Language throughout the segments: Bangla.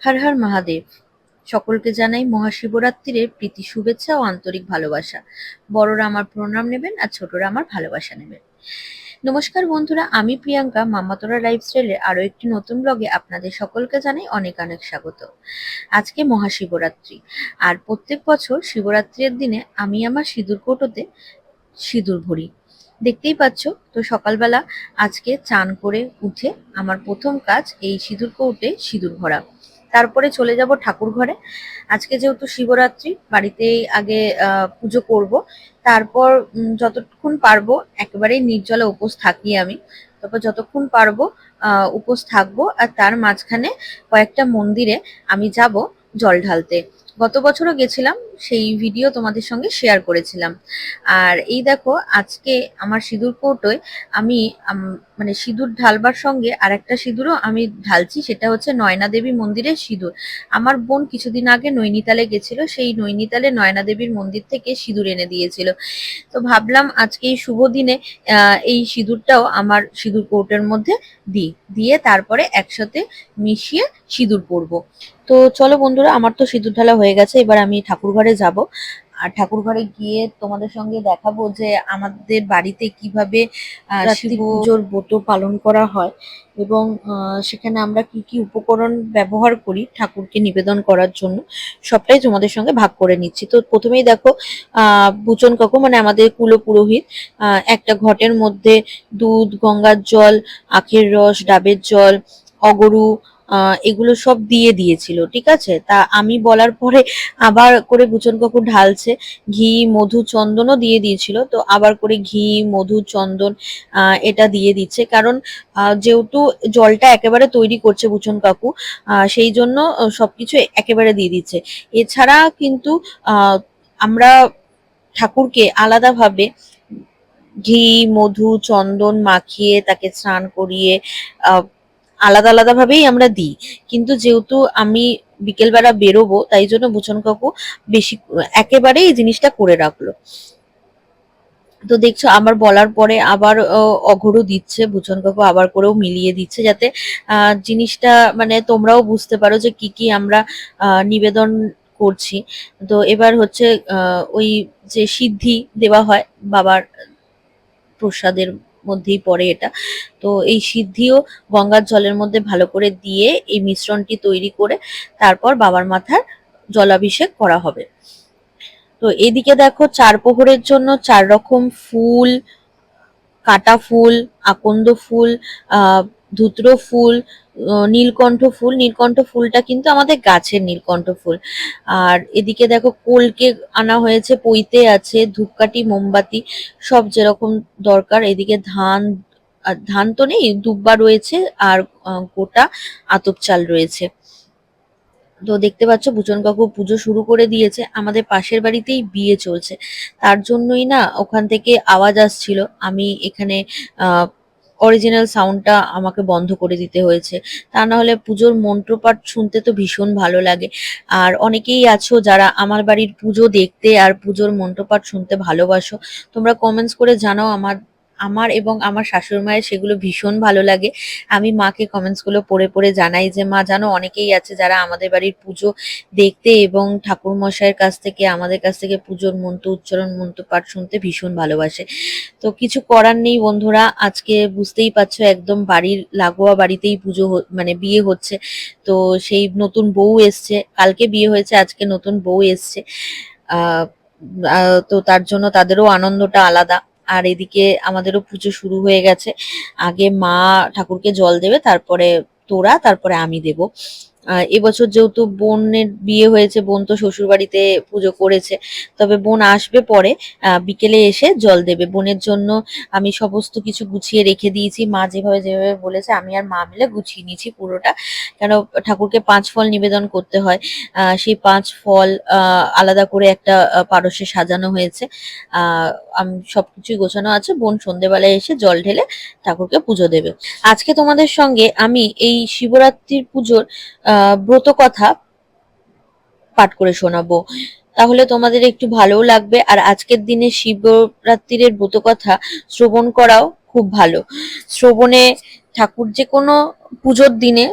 হর হর মহাদেব। সকলকে জানাই মহাশিবরাত্রির প্রীতি, শুভেচ্ছা ও আন্তরিক ভালোবাসা। বড়রা আমার প্রণাম নেবেন আর ছোটরা আমার ভালোবাসা নেবেন। নমস্কার বন্ধুরা, আমি প্রিয়াঙ্কা, মামাতোরা লাইফস্টাইলের আরও একটি নতুন ব্লগে আপনাদের সকলকে জানাই অনেক অনেক স্বাগত। আজকে মহাশিবরাত্রি। আর প্রত্যেক বছর শিবরাত্রির দিনে আমি আমার সিঁদুর কৌটোতে সিঁদুর ভরি। দেখতেই পাচ্ছ, তো সকালবেলা আজকে চান করে উঠে আমার প্রথম কাজ এই সিঁদুর কৌটে সিঁদুর ভরা। তারপরে চলে যাব ঠাকুর ঘরে। আজকে যেহেতু শিবরাত্রি, বাড়িতেই আগে পুজো করব। তারপর যতক্ষণ পারব, একেবারেই নির্জলা উপোস থাকি আমি। তারপর যতক্ষণ পারব উপোস থাকব, আর তার মাঝখানে কয়েকটা মন্দিরে আমি যাব জল ঢালতে। গত বছরও গেছিলাম, সেই ভিডিও তোমাদের সঙ্গে শেয়ার করেছিলাম। আর এই দেখো, আজকে আমার সিঁদুর কৌটোয় আমি মানে সিঁদুর ঢালবার সঙ্গে আর একটা সিঁদুরও আমি ঢালছি, সেটা হচ্ছে নয়না দেবী মন্দিরের সিঁদুর। আমার বোন কিছুদিন আগে নৈনিতালে গেছিল, সেই নৈনিতালে নয়না দেবীর মন্দির থেকে সিঁদুর এনে দিয়েছিল। তো ভাবলাম আজকে এই শুভ দিনে এই সিঁদুরটাও আমার সিঁদুর কৌটোর মধ্যে দিই। দিয়ে তারপরে একসাথে মিশিয়ে সিঁদুর পরবো। তো চলো বন্ধুরা আমার তো সিঁদুর ঢালা হয়ে গেছে এবার আমি ঠাকুর ঘরে যাব। আর ঠাকুর ঘরে গিয়ে তোমাদের সঙ্গে দেখাবো যে আমাদের বাড়িতে কীভাবে পুজোর ব্রত পালন করা হয় এবং সেখানে আমরা কি কি উপকরণ ব্যবহার করি ঠাকুরকে নিবেদন করার জন্য সবটাই তোমাদের সঙ্গে ভাগ করে নিচ্ছি। তো প্রথমেই দেখো আহ বুচন কাকু মানে আমাদের কুলো পুরোহিত আহ, একটা ঘটের মধ্যে দুধ গঙ্গার জল আখের রস ডাবের জল অগরু এগুলো সব দিয়ে দিয়েছিল, ঠিক আছে? তা আমি বলার পরে আবার করে বুচন কাকু ঢালছে, ঘি, মধু চন্দনও দিয়ে দিয়েছিল, তো আবার করে ঘি, মধু চন্দন এটা দিয়ে দিচ্ছে। কারণ যেহেতু জলটা একেবারে তৈরি করছে বুচন কাকু সেই জন্য সবকিছু একেবারে দিয়ে দিচ্ছে। এছাড়া কিন্তু আমরা ঠাকুরকে আলাদাভাবে ঘি, মধু চন্দন মাখিয়ে তাকে স্নান করিয়ে আলাদা আলাদা ভাবেই আমরা দিই। কিন্তু যেহেতু আমি বিকেলবেলা বেরোবো, তাই জন্য বুচন কাকু বেশি একেবারেই এই জিনিসটা করে রাখল। তো দেখছ, আমার বলার পরে আবার অঘরও দিচ্ছে, বুচন কাকু আবার করেও মিলিয়ে দিচ্ছে যাতে জিনিসটা মানে তোমরাও বুঝতে পারো যে কি কি আমরা নিবেদন করছি। তো এবার হচ্ছে ওই যে সিদ্ধি দেওয়া হয় বাবার প্রসাদের মধ্যেই পড়ে এটা। তো এই সিদ্ধিও গঙ্গার জলের মধ্যে ভালো করে দিয়ে এই মিশ্রণটি তৈরি করে তারপর বাবার মাথার জলাভিষেক করা হবে। তো এদিকে দেখো চার প্রহরের জন্য চার রকম ফুল, কাটা ফুল, আকন্দ ফুল, আহ, ধুত্র ফুল নীলকণ্ঠ ফুল। নীলকণ্ঠ ফুলটা কিন্তু আমাদের গাছের নীলকণ্ঠ ফুল। আর এদিকে দেখো কোলকে আনা হয়েছে, পইতে আছে, ধূপকাঠি, মোমবাতি, সব যেরকম দরকার। এদিকে ধান ধান তো নেই, দুব্বা রয়েছে আর গোটা আতপ চাল রয়েছে। তো দেখতে পাচ্ছ বুচন কাকু পুজো শুরু করে দিয়েছে। আমাদের পাশের বাড়িতেই বিয়ে চলছে। তার জন্যই না ওখান থেকে আওয়াজ আসছিল। আমি এখানে আহ অরিজিনাল সাউন্ডটা আমাকে বন্ধ করে দিতে হয়েছে। তা না হলে পুজোর মন্ত্রপাঠ শুনতে তো ভীষণ ভালো লাগে। আর অনেকেই আছো যারা আমার বাড়ির পুজো দেখতে আর পুজোর মন্ত্রপাঠ শুনতে ভালোবাসো, তোমরা কমেন্টস করে জানাও আমার আমার এবং আমার শাশুড়ি মায়ের সেগুলো ভীষণ ভালো লাগে। আমি মাকে কমেন্টসগুলো পড়ে পড়ে জানাই যে, মা, জানো অনেকেই আছে যারা আমাদের বাড়ির পুজো দেখতে এবং ঠাকুর মশাইয়ের কাছ থেকে, আমাদের কাছ থেকে পুজোর মন্ত্র উচ্চারণ, মন্ত্র পাঠ শুনতে ভীষণ ভালোবাসে। তো কিছু করার নেই বন্ধুরা, আজকে বুঝতেই পারছ একদম বাড়ির লাগোয়া বাড়িতেই পুজো মানে বিয়ে হচ্ছে। তো সেই নতুন বউ এসছে, কালকে বিয়ে হয়েছে, আজকে নতুন বউ এসছে। তো তার জন্য তাদেরও আনন্দটা আলাদা। আর এদিকে আমাদেরও পুজো শুরু হয়ে গেছে। আগে মা ঠাকুরকে জল দেবে, তারপরে তোরা, তারপরে আমি দেব। এবছর যেহেতু বোনের বিয়ে হয়েছে বোন তো শ্বশুর বাড়িতে পুজো করেছে তবে বোন আসবে পরে বিকেলে এসে জল দেবে। বোনের জন্য আমি সমস্ত কিছু গুছিয়ে রেখে দিয়েছি। মা যেভাবে যেভাবে বলেছে আমি আর মা মিলে গুছিয়ে নিয়েছি পুরোটা। কেন ঠাকুরকে পাঁচ ফল নিবেদন করতে হয়। সেই পাঁচ ফল আলাদা করে একটা আহ, পারসে সাজানো হয়েছে। আমি সবকিছুই গোছানো আছে। বোন সন্ধেবেলায় এসে জল ঢেলে ঠাকুরকে পুজো দেবে। আজকে তোমাদের সঙ্গে আমি এই শিবরাত্রির পুজোর ব্রত কথা পাঠ করে শোনাবো। তাহলে তোমাদের একটু ভালোও লাগবে। আর আজকের দিনে শিবরাত্রির ব্রত কথা শ্রবণ করাও খুব ভালো। শ্রবণে ঠাকুর যে কোনো পুজোর দিনে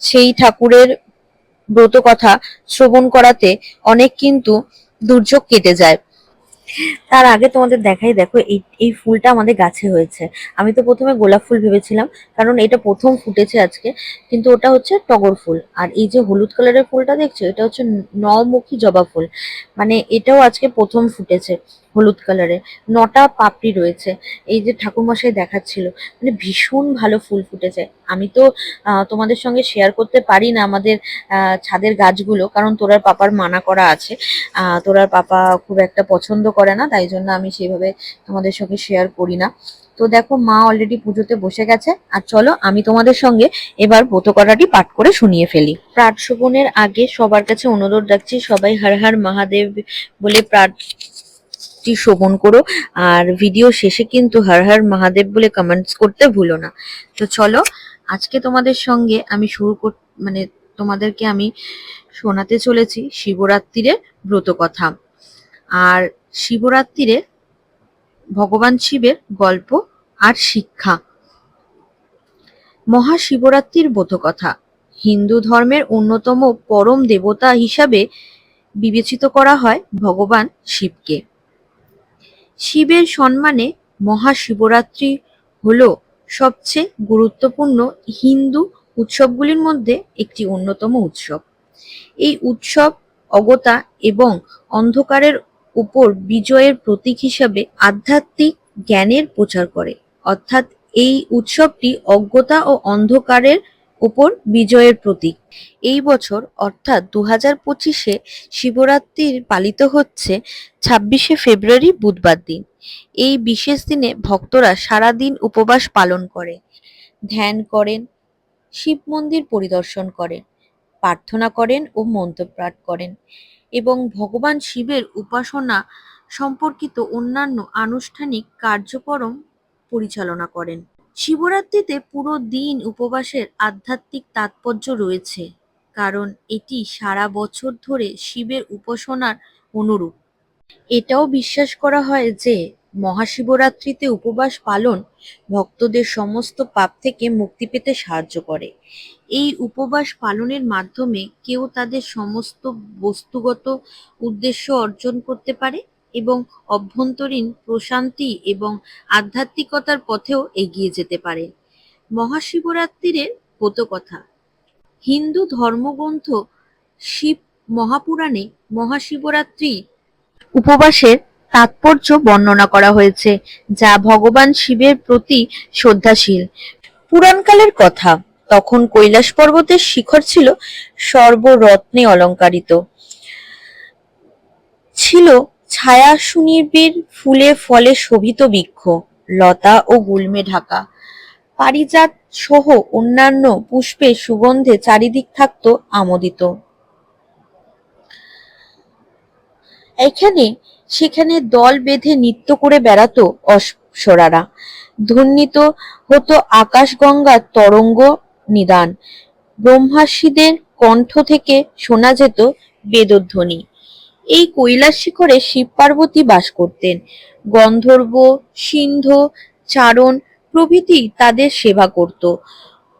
সেই ঠাকুরের ব্রত কথা শ্রবণ করাতে অনেক কিন্তু দুর্যোগ কেটে যায়। তার আগে তোমাদের দেখাই, দেখো এই এই ফুলটা আমাদের গাছে হয়েছে। আমি তো প্রথমে গোলাপ ফুল ভেবেছিলাম, কারণ এটা প্রথম ফুটেছে আজকে, কিন্তু ওটা হচ্ছে টগর ফুল। আর এই যে হলুদ কালারের ফুলটা দেখছ, এটা হচ্ছে নমুখী জবা ফুল। মানে এটাও আজকে প্রথম ফুটেছে। হলুদ কালারের নটা পাপড়ি রয়েছে। এই যে ঠাকুরমশাই দেখাচ্ছিল মানে ভীষণ ভালো ফুল ফুটেছে। আমি তো তোমাদের সঙ্গে শেয়ার করতে পারি না আমাদের ছাদের গাছগুলো, কারণ তোরার পাপার মানা করা আছে। তোরার পাপা খুব একটা পছন্দ করে না, তাই জন্য আমি সেইভাবে তোমাদের সঙ্গে শেয়ার করি না। তো দেখো, মা অলরেডি পুজোতে বসে গেছে। আর চলো, আমি তোমাদের সঙ্গে এবার ব্রত করাটি পাঠ করে শুনিয়ে ফেলি। প্রাট শোভনের আগে সবার কাছে অনুরোধ রাখছি, সবাই হর হর মহাদেব বলে প্রাটটি শোভন করো। আর ভিডিও শেষে কিন্তু হর হর মহাদেব বলে কমেন্টস করতে ভুলো না। তো চলো, আজকে তোমাদের সঙ্গে আমি শুরু কর মানে তোমাদেরকে আমি শোনাতে চলেছি শিবরাত্রির ব্রত কথা আর শিবরাত্রিরে ভগবান শিবের গল্প আর শিক্ষা। মহাশিবরাত্রির বোধকথা হিন্দু ধর্মের অন্যতম পরম দেবতা হিসাবে বিবেচিত করা হয় ভগবান শিবকে। শিবের সম্মানে মহাশিবরাত্রি হল সবচেয়ে গুরুত্বপূর্ণ হিন্দু উৎসবগুলির মধ্যে একটি অন্যতম উৎসব। এই উৎসব অগতা এবং অন্ধকারের উপর বিজয়ের প্রতীক হিসাবে আধ্যাত্মিক জ্ঞানের প্রচার করে। অর্থাৎ এই উৎসবটি অজ্ঞতা ও অন্ধকারের উপর বিজয়ের প্রতীক। এই বছর, অর্থাৎ দু হাজার পঁচিশে শিবরাত্রির পালিত হচ্ছে ছাব্বিশে ফেব্রুয়ারি বুধবার দিন। এই বিশেষ দিনে ভক্তরা সারাদিন উপবাস পালন করে, ধ্যান করেন, শিব মন্দির পরিদর্শন করেন, প্রার্থনা করেন ও মন্ত্রপাঠ করেন এবং ভগবান শিবের উপাসনা সম্পর্কিত অন্যান্য আনুষ্ঠানিক কার্যক্রম পরিচালনা করেন। শিবরাত্রিতে পুরো দিন উপবাসের আধ্যাত্মিক তাৎপর্য রয়েছে, কারণ এটি সারা বছর ধরে শিবের উপাসনার অনুরূপ। এটাও বিশ্বাস করা হয় যে, মহাশিবরাত্রিতে উপবাস পালন ভক্তদের সমস্ত পাপ থেকে মুক্তি পেতে সাহায্য করে। এই উপবাস পালনের মাধ্যমে কেউ তাদের সমস্ত বস্তুগত উদ্দেশ্য অর্জন করতে পারে? এবং অভ্যন্তরীণ প্রশান্তি এবং আধ্যাত্মিকতার পথেও এগিয়ে যেতে পারে। মহাশিবরাত্রির কথা হিন্দু ধর্মগ্রন্থ শিব মহাপুরাণে মহাশিবরাত্রি উপবাসের তাৎপর্য বর্ণনা করা হয়েছে, যা ভগবান শিবের প্রতি শ্রদ্ধাশীল। পুরাণকালের কথা, তখন কৈলাস পর্বতের শিখর ছিল সর্বরত্নে অলঙ্কারিত। ছিল ছায়া সুনিবিড় ফুলে ফলে শোভিত বৃক্ষ, লতা ও গুল্মে ঢাকা। পারিজাত সহ অন্যান্য পুষ্পের সুগন্ধে চারিদিক থাকতো আমোদিত। এখানে, সেখানে দল বেঁধে নৃত্য করে বেড়াতো অপ্সরারা ধ্বনিত হতো আকাশ গঙ্গার তরঙ্গ নিদান। ব্রহ্মাসীদের কণ্ঠ থেকে শোনা যেত বেদধ্বনি। এই কৈলাস শিখরে শিব পার্বতী বাস করতেন। গন্ধর্ব, সিন্ধ, চারণ প্রভৃতি তাদের সেবা করত।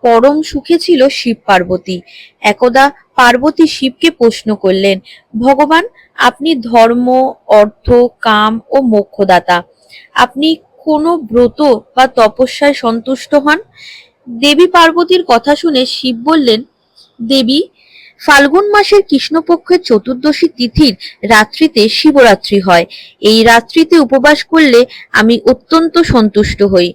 পরম সুখে ছিল শিব পার্বতী। একদা পার্বতী শিবকে প্রশ্ন করলেন, ভগবান, আপনি ধর্ম, অর্থ, কাম ও মোক্ষদাতা। আপনি কোনো ব্রত বা তপস্যায় সন্তুষ্ট হন? দেবী পার্বতীর কথা শুনে শিব বললেন, দেবী ফাল্গুন মাসের কৃষ্ণপক্ষের চতুর্দশী তিথির রাত্রিতে শিবরাত্রি হয়। এই রাত্রিতে উপবাস করলে আমি অত্যন্ত সন্তুষ্ট হই।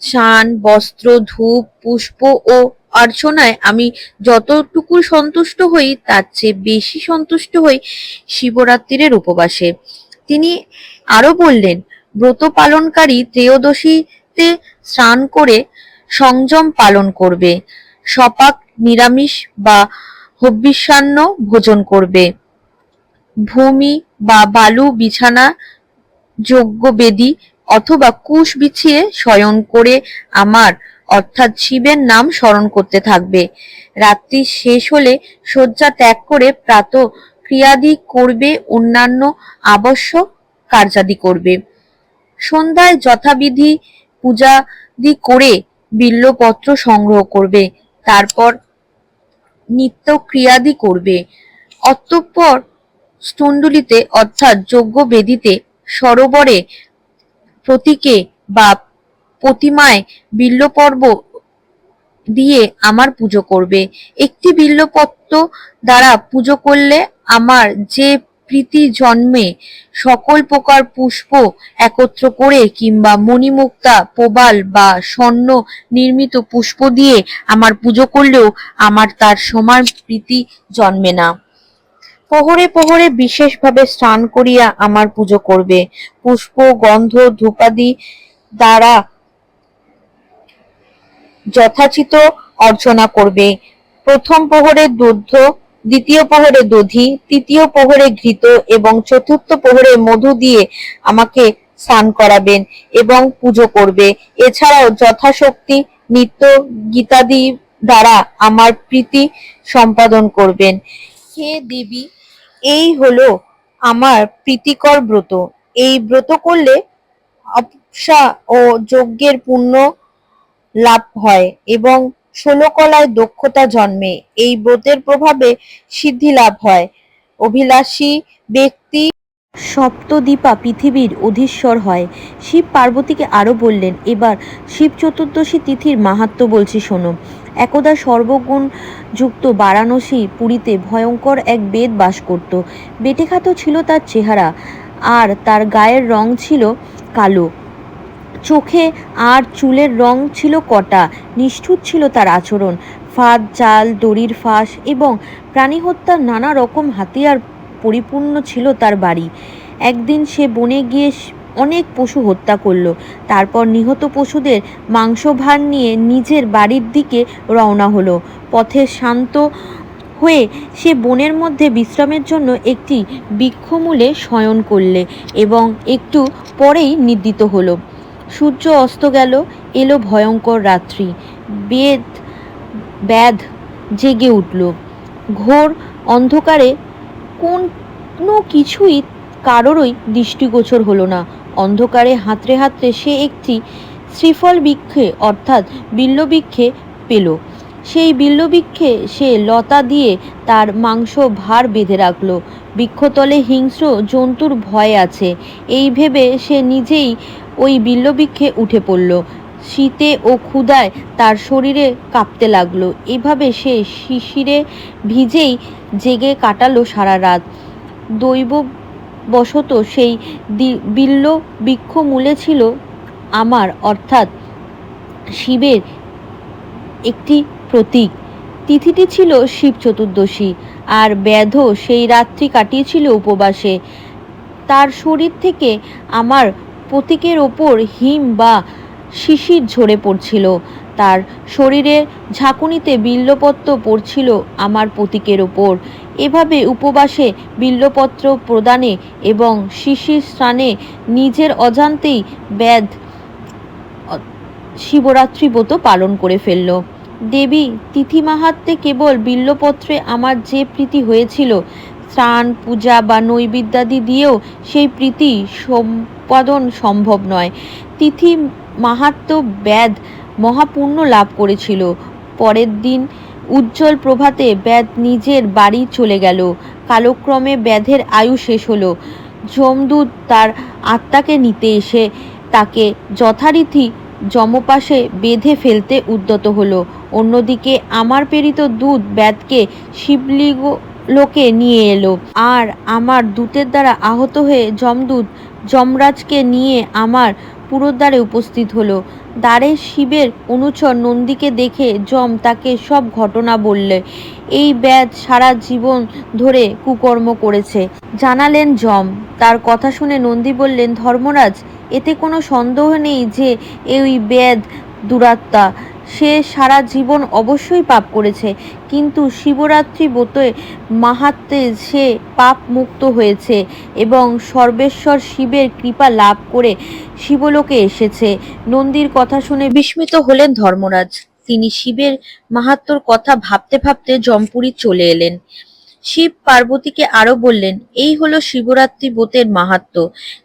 স্নান, বস্ত্র, ধূপ, পুষ্প ও অর্চনায় আমি যতটুকু সন্তুষ্ট হই, তার চেয়ে বেশি সন্তুষ্ট হই শিবরাত্রির উপবাসে। তিনি আরও বললেন, ব্রত পালনকারী ত্রয়োদশীতে স্নান করে সংযম পালন করবে। সপাক, নিরামিষ বা হব্বিষান্ন ভোজন করবে। ভূমি বা বালু, বিছানা যোগ্য বেদি অথবা কুশ বিছিয়ে শয়ন করে আমার, অর্থাৎ শিবের নাম স্মরণ করতে থাকবে। রাত্রি শেষ হলে শয্যা ত্যাগ করে প্রাত ক্রিয়াদি করবে, অন্যান্য আবশ্যক কার্যাদি করবে। সন্ধ্যায় যথাবিধি পূজাদি করে বিল্লপত্র সংগ্রহ করবে। তারপর নিত্য ক্রিয়াদি করবে। অতঃপর স্তণ্ডুলিতে অর্থাৎ যজ্ঞ বেদিতে সরোবরে প্রতীকে বা প্রতিমায় বিল্লপর্ব দিয়ে আমার পুজো করবে। একটি বিল্লপত্র দ্বারা পুজো করলে আমার যে প্রীতি জন্মে সকল প্রকার পুষ্প একত্র করে কিংবা মণিমুক্তা, প্রবাল বা স্বর্ণ নির্মিত পুষ্প দিয়ে আমার পুজো করলেও আমার তার সমান প্রীতি জন্মে না। প্রহরে প্রহরে বিশেষভাবে স্নান করিয়া আমার পুজো করবে। পুষ্প, গন্ধ, ধূপাদি দ্বারা যথাচিত অর্চনা করবে। প্রথম প্রহরে দুধ দ্বিতীয় প্রহরে দধি, তৃতীয় প্রহরে ঘৃত এবং চতুর্থ প্রহরে মধু দিয়ে আমাকে স্নান করাবেন এবং পুজো করবে। এছাড়াও যথাশক্তি নিত্য গীতাদি দ্বারা আমার প্রীতি সম্পাদন করবেন। হে দেবী, এই হলো আমার প্রীতিকর ব্রত। এই ব্রত করলে অপসা ও যজ্ঞের পুণ্য লাভ হয় এবং ষোলকলায় দক্ষতা জন্মে। এই ব্রতের প্রভাবে সিদ্ধি লাভ হয়। অভিলাষী ব্যক্তি সপ্তদীপা পৃথিবীর অধীশ্বর হয়। শিব পার্বতীকে আরও বললেন, এবার শিব চতুর্দশী তিথির মাহাত্ম্য বলছি শোনো। একদা সর্বগুণ যুক্ত বারাণসী পুরীতে ভয়ঙ্কর এক বেদ বাস করত। বেটেখাতো ছিল তার চেহারা, আর তার গায়ের রং ছিল কালো। চোখে আর চুলের রং ছিল কটা, নিষ্ঠুর ছিল তার আচরণ। ফাঁদ জাল দড়ির ফাঁস এবং প্রাণী হত্যার নানা রকম হাতিয়ার পরিপূর্ণ ছিল তার বাড়ি। একদিন সে বনে গিয়ে অনেক পশু হত্যা করল। তারপর নিহত পশুদের মাংস ভার নিয়ে নিজের বাড়ির দিকে রওনা হলো। পথে শান্ত হয়ে সে বনের মধ্যে বিশ্রামের জন্য একটি বৃক্ষমূলে শয়ন করলে এবং একটু পরেই নিদ্রিত হলো। সূর্য অস্ত গেল, এলো ভয়ঙ্কর রাত্রি। বেদ, ব্যাধ জেগে উঠল। ঘোর অন্ধকারে কোনো কিছুই কারোরই দৃষ্টিগোচর হলো না। অন্ধকারে হাতড়ে হাতড়ে সে একটি শ্রীফল বৃক্ষে, অর্থাৎ বিল্লবৃক্ষে পেল। সেই বিল্লবৃক্ষে সে লতা দিয়ে তার মাংস ভার বেঁধে রাখল। বৃক্ষতলে হিংস্র জন্তুর ভয় আছে। এই ভেবে সে নিজেই ওই বিল্লবৃক্ষে উঠে পড়ল। শীতে ও ক্ষুধায় তার শরীরে কাঁপতে লাগল। এভাবে সে শিশিরে ভিজেই জেগে কাটালো সারা রাত। দৈব বশত সেই বিল্ল বৃক্ষ মূলে ছিল আমার, অর্থাৎ শিবের একটি প্রতীক। তিথিটি ছিল শিব চতুর্দশী, আর ব্যাধ সেই রাত্রি কাটিয়েছিল উপবাসে। তার শরীর থেকে আমার প্রতীকের ওপর হিম বা শিশির ঝরে পড়ছিল। তার শরীরের ঝাঁকুনিতে বিল্লপত্র পড়ছিল আমার প্রতীকের ওপর। এভাবে উপবাসে বিল্লপত্র প্রদানে এবং শিশির স্নানে নিজের অজান্তেই ব্যাধ শিবরাত্রি ব্রত পালন করে ফেলল। দেবী তিথি মাহাত্মে কেবল বিল্লপত্রে আমার যে প্রীতি হয়েছিল স্নান পূজা বা নৈবেদ্যাদি দিয়েও সেই প্রীতি সম্পাদন সম্ভব নয়। তিথি মাহাত্ম ব্যাধ মহাপুণ্য লাভ করেছিল। পরের দিন উজ্জ্বল প্রভাতে ব্যাধ নিজের বাড়ি চলে গেল। কালক্রমে ব্যাধের আয়ু শেষ হলো। যমদূত তার আত্মাকে নিতে এসে তাকে যথারীতি যমপাশে বেঁধে ফেলতে উদ্যত হলো। অন্যদিকে আমার প্রেরিত দুধ ব্যাধকে শিবলিঙ্গ লোকে নিয়ে এলো। আর আমার দূতের দ্বারা আহত হয়ে যমদূত যমরাজকে নিয়ে আমার পুরোদ্বারে উপস্থিত হলো। দ্বারে শিবের অনুচর নন্দীকে দেখে যম তাকে সব ঘটনা বললে। এই ব্যাধ সারা জীবন ধরে কুকর্ম করেছে। জানালেন যম। তার কথা শুনে নন্দী বললেন, ধর্মরাজ, এতে কোনো সন্দেহ নেই যে এই বেদ দুরাত্মা। সে সারা জীবন অবশ্যই পাপ করেছে। কিন্তু শিবরাত্রি ব্রতে মাহাত্মে সে পাপ মুক্ত হয়েছে এবং সর্বেশ্বর শিবের কৃপা লাভ করে শিবলোকে এসেছে। নন্দীর কথা শুনে বিস্মিত হলেন ধর্মরাজ। তিনি শিবের মাহাত্মর কথা ভাবতে ভাবতে জমপুরি চলে এলেন। শিব পার্বতীকে আরও বললেন, এই হলো শিবরাত্রি ব্রতের মাহাত্ম্য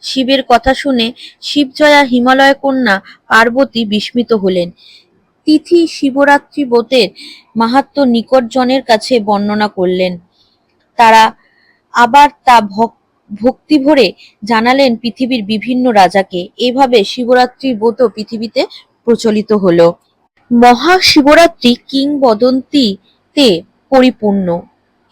শিবের কথা শুনে শিবজয়া হিমালয় কন্যা পার্বতী বিস্মিত হলেন। তিথি শিবরাত্রি ব্রতের মাহাত্ম নিকটজনের কাছে বর্ণনা করলেন। তারা আবার তা ভক- ভক্তি ভরে জানালেন পৃথিবীর বিভিন্ন রাজাকে। এভাবে শিবরাত্রি ব্রত পৃথিবীতে প্রচলিত হলো। মহাশিবরাত্রি কিংবদন্তিতে পরিপূর্ণ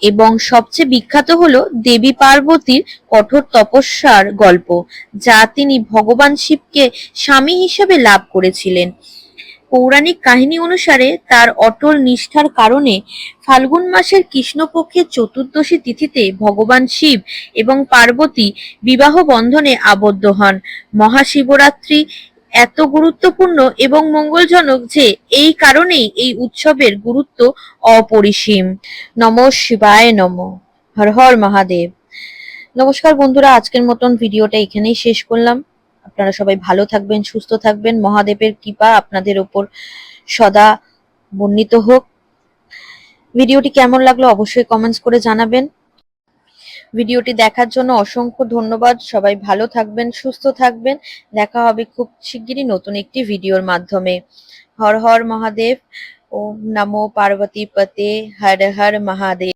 এবং সবচেয়ে বিখ্যাত হল দেবী পার্বতীর কঠোর তপস্যার গল্প, যা তিনি ভগবান শিবকে স্বামী হিসেবে লাভ করেছিলেন। পৌরাণিক কাহিনী অনুসারে তার অটল নিষ্ঠার কারণে ফাল্গুন মাসের কৃষ্ণপক্ষের চতুর্দশী তিথিতে ভগবান শিব এবং পার্বতী বিবাহ বন্ধনে আবদ্ধ হন। মহাশিবরাত্রি এত গুরুত্বপূর্ণ এবং মঙ্গলজনক যে এই কারণেই এই উৎসবের গুরুত্ব অপরিসীম। নম শিবায় নম। হর হর মহাদেব। নমস্কার বন্ধুরা, আজকের মতন ভিডিওটা এখানেই শেষ করলাম। আপনারা সবাই ভালো থাকবেন, সুস্থ থাকবেন। মহাদেবের কৃপা আপনাদের ওপর সদা বর্ণিত হোক। ভিডিওটি কেমন লাগল অবশ্যই কমেন্টস করে জানাবেন। ভিডিওটি দেখার জন্য অসংখ্য ধন্যবাদ। সবাই ভালো থাকবেন, সুস্থ থাকবেন। দেখা হবে খুব শিগগিরই নতুন একটি ভিডিওর মাধ্যমে। হর হর মহাদেব। ওম নমো পার্বতী পতে। হর হর মহাদেব।